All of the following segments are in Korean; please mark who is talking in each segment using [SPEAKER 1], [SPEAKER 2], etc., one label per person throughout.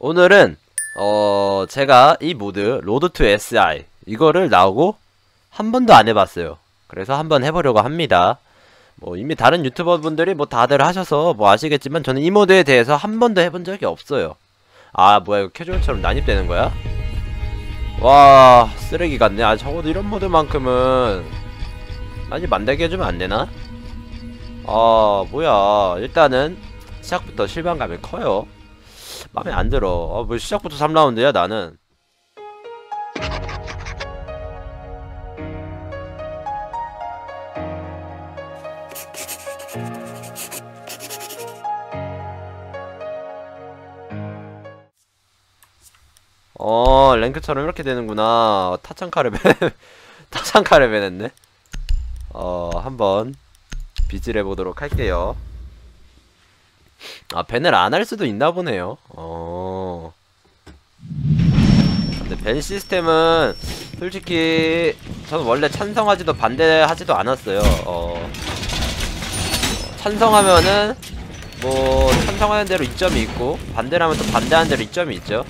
[SPEAKER 1] 오늘은 어 제가 이 모드 로드 투 SI 이거를 나오고 한 번도 안 해봤어요. 그래서 한번 해보려고 합니다. 뭐 이미 다른 유튜버 분들이 뭐 다들 하셔서 뭐 아시겠지만 저는 이 모드에 대해서 한 번도 해본 적이 없어요. 아 뭐야 이거 캐주얼처럼 난입되는 거야? 와 쓰레기 같네. 아 적어도 이런 모드만큼은 난입 만들게 해주면 안 되나? 아 뭐야 일단은 시작부터 실망감이 커요. 맘에 안 들어. 어, 뭐 시작부터 3라운드야 나는. 어 랭크처럼 이렇게 되는구나. 어, 타창카를 베 타창카를 베냈네. 어 한번 비질 해보도록 할게요. 아 밴을 안 할 수도 있나 보네요. 어. 밴 시스템은 솔직히 저는 원래 찬성하지도 반대하지도 않았어요. 어. 찬성하면은 뭐 찬성하는 대로 이점이 있고 반대라면 또 반대하는 대로 이점이 있죠.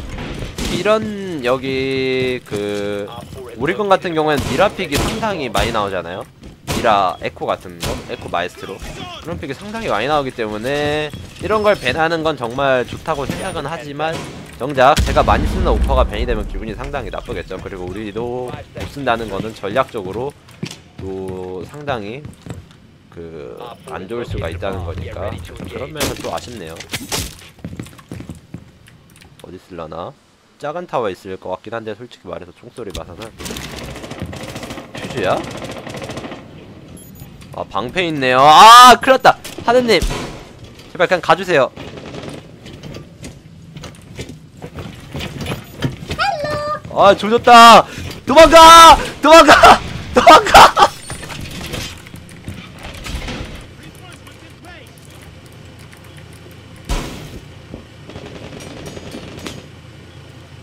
[SPEAKER 1] 이런 여기 그 오리건 같은 경우에는 미라 픽이 상당히 많이 나오잖아요. 미라 에코 같은 거, 에코 마에스트로 그런 픽이 상당히 많이 나오기 때문에 이런 걸 밴하는 건 정말 좋다고 생각은 하지만 정작 제가 많이 쓰는 오퍼가 밴이 되면 기분이 상당히 나쁘겠죠. 그리고 우리도 못 쓴다는 거는 전략적으로 또 상당히 그 안 좋을 수가 있다는 거니까 그런 면은 또 아쉽네요. 어디 쓸라나? 작은 타워 있을 것 같긴 한데 솔직히 말해서 총소리 봐서는 퓨즈야? 아 방패 있네요 아 큰일났다 하느님 제발 그냥 가주세요 아 조졌다. 도망가! 도망가! 도망가!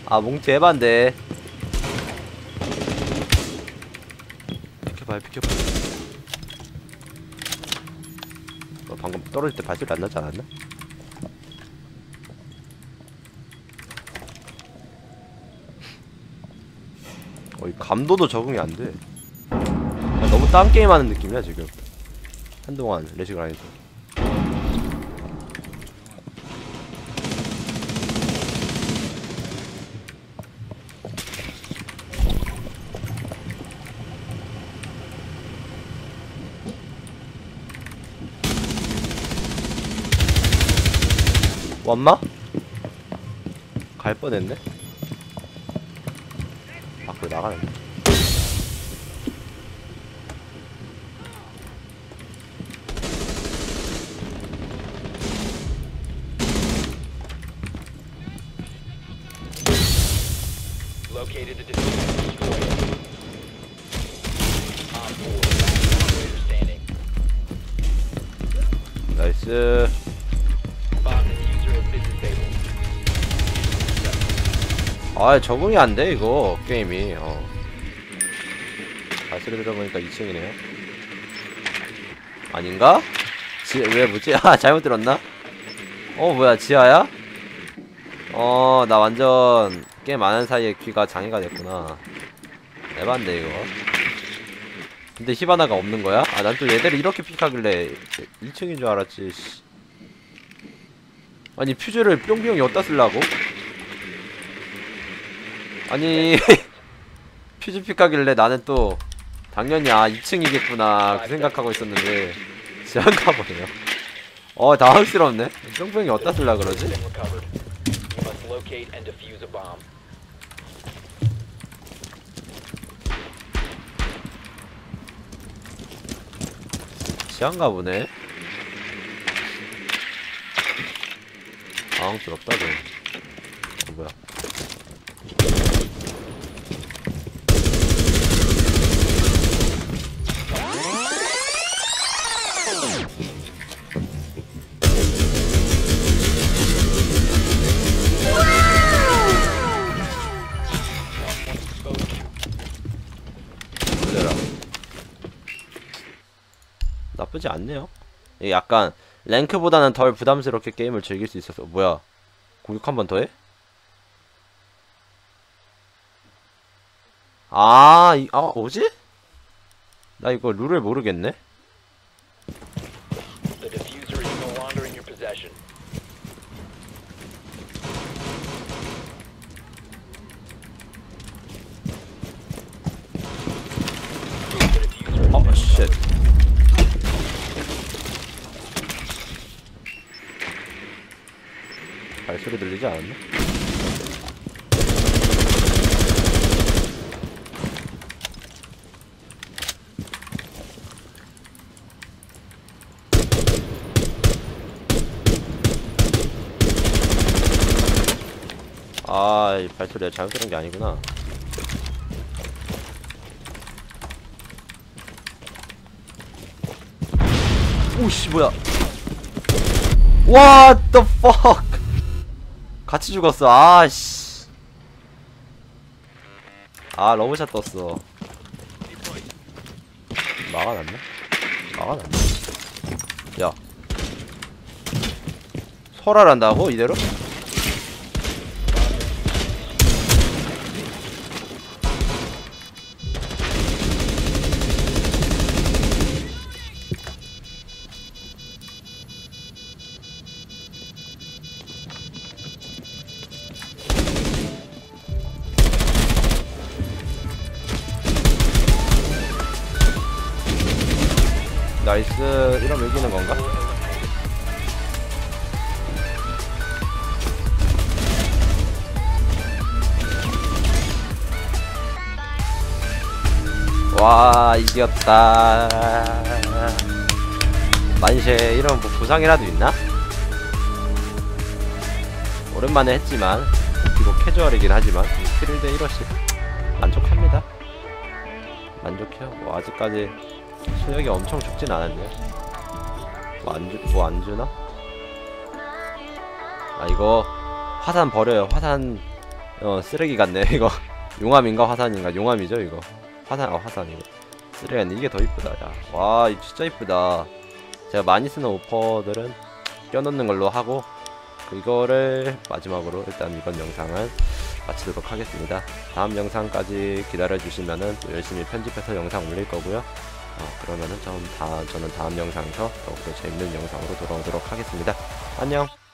[SPEAKER 1] 아 몽투 에반데. 비켜봐요 비켜봐요 어, 방금 떨어질 때 발소리 안 나지 않았나? 어, 이 감도도 적응이 안 돼. 아, 너무 딴 게임 하는 느낌이야, 지금. 한동안 레식을 안 해서. 왔마? 갈 뻔했네. 밖으로 나가네.
[SPEAKER 2] Located the defeated destroyer. Op 4,
[SPEAKER 1] 아, 적응이 안 돼, 이거. 게임이. 어. 발소리 들어보니까 2층이네요. 아닌가? 지, 왜 뭐지? 아, 잘못 들었나? 어, 뭐야, 지하야? 어, 나 완전 안 하는 사이에 귀가 장애가 됐구나. 에반데, 이거. 근데 히바나가 없는 거야? 아, 난 또 얘들이 이렇게 픽하길래 1층인 줄 알았지, 씨. 아니, 퓨즈를 뿅뿅이 어디다 쓰려고? 아니 퓨즈 픽하길래 나는 또 당연히 아 2층이겠구나 그 생각하고 있었는데 지한가 보네요. 어 당황스럽네. 뿅뿅이 어디다 쓸라 그러지? 지한가 보네. 당황스럽다 좀 어, 뭐야 나쁘지 않네요 예, 약간 랭크보다는 덜 부담스럽게 게임을 즐길 수 있어서 뭐야 공격 한 번 더 해? 아, 이, 아, 뭐지? 나 이거 룰을 모르겠네? 발소리 들리지 않았나? 아, 이 발소리가 들은 게 아니구나. 오씨 뭐야 What the fuck 같이 죽었어. 아씨. 아 러브샷 떴어. 막아놨네? 막아놨네? 야. 설할한다고 이대로? 나이스. 이러면 이기는 건가? 와 이겼다. 만쉐 이런 뭐 부상이라도 있나? 오랜만에 했지만 비록 캐주얼이긴 하지만 킬대 1호씩 만족합니다. 만족해요. 뭐 아직까지 소력이 엄청 죽진 않았네요? 뭐안 주, 뭐안 주나? 아 이거 화산 버려요. 화산 어 쓰레기 같네. 이거 용암인가 화산인가? 용암이죠 이거. 화산 어 화산 이거. 쓰레기 같네. 이게 더 이쁘다 야와 진짜 이쁘다. 제가 많이 쓰는 오퍼들은 껴넣는 걸로 하고 이거를 마지막으로 일단 이번 영상을 마치도록 하겠습니다. 다음 영상까지 기다려 주시면은 또 열심히 편집해서 영상 올릴 거고요 어, 그러면은 좀 다, 저는 다음 영상에서 더욱더 재밌는 영상으로 돌아오도록 하겠습니다. 안녕!